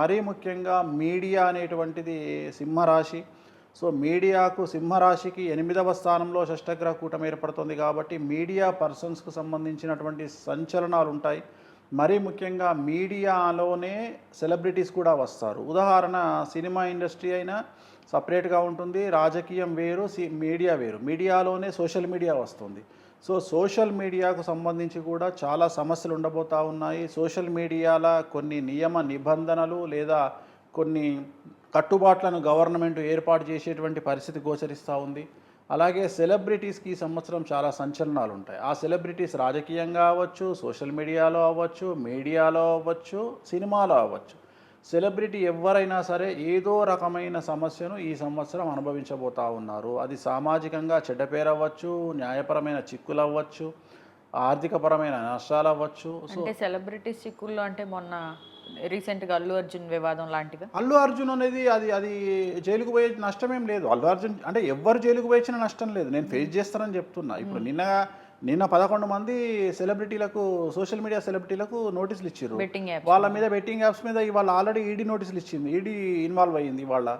మరీ ముఖ్యంగా మీడియా అనేటువంటిది సింహరాశి. సో మీడియాకు సింహరాశికి ఎనిమిదవ స్థానంలో షష్టగ్రహ కూటమి ఏర్పడుతుంది కాబట్టి మీడియా పర్సన్స్కు సంబంధించినటువంటి సంచలనాలు ఉంటాయి మరీ ముఖ్యంగా మీడియాలోనే సెలబ్రిటీస్ కూడా వస్తారు. ఉదాహరణ సినిమా ఇండస్ట్రీ అయినా సపరేట్గా ఉంటుంది రాజకీయం వేరు సి- మీడియా వేరు. మీడియాలోనే సోషల్ మీడియా వస్తుంది. సో సోషల్ మీడియాకు సంబంధించి కూడా చాలా సమస్యలు ఉండబోతా ఉన్నాయి. సోషల్ మీడియాల కొన్ని నియమ నిబంధనలు లేదా కొన్ని కట్టుబాట్లను గవర్నమెంట్ ఏర్పాటు చేసేటువంటి పరిస్థితి గోచరిస్తూ ఉంది. అలాగే సెలబ్రిటీస్కి ఈ సంవత్సరం చాలా సంచలనాలు ఉంటాయి ఆ సెలబ్రిటీస్ రాజకీయంగా అవ్వచ్చు సోషల్ మీడియాలో అవ్వచ్చు మీడియాలో అవ్వచ్చు సినిమాలో అవ్వచ్చు. సెలబ్రిటీ ఎవరైనా సరే ఏదో రకమైన సమస్యను ఈ సంవత్సరం అనుభవించబోతా ఉన్నారు. అది సామాజికంగా చెడ్డ అవ్వచ్చు న్యాయపరమైన చిక్కులు అవ్వచ్చు ఆర్థికపరమైన నష్టాలు అవ్వచ్చు సో సెలబ్రిటీస్ చిక్కుల్లో అంటే మొన్న రీసెంట్గా అల్లు అర్జున్ వివాదం లాంటివి అల్లు అర్జున్ అనేది అది అది జైలుకు పోయే నష్టమేం లేదు. అల్లు అర్జున్ అంటే ఎవ్వరు జైలుకు పోయించిన నష్టం లేదు. నేను ఫేస్ చేస్తానని చెప్తున్నా. ఇప్పుడు నిన్న నిన్న పదకొండు మంది సెలబ్రిటీలకు సోషల్ మీడియా సెలబ్రిటీలకు నోటీసులు ఇచ్చారు వాళ్ళ మీద. బెట్టింగ్ యాప్స్ మీద ఇవాళ ఆల్రెడీ ఈడీ నోటీసులు ఇచ్చింది. ఈడీ ఇన్వాల్వ్ అయ్యింది ఇవాళ.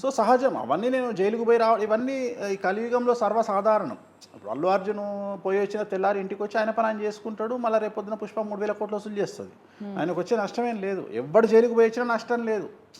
సో సహజం. అవన్నీ నేను జైలుకు పోయి రావడం ఇవన్నీ ఈ కలియుగంలో సర్వసాధారణం. ఇప్పుడు అల్లు అర్జున్ పోయి వచ్చిన తెల్లారి ఇంటికి వచ్చి ఆయన పని ఆయన చేసుకుంటాడు మళ్ళీ రేపు పొద్దున పుష్ప మూడు వేల కోట్లు వసూలు చేస్తుంది. ఆయనకు వచ్చే నష్టం ఏం లేదు. ఎవ్వడు జైలుకు పోయి వచ్చినా నష్టం లేదు.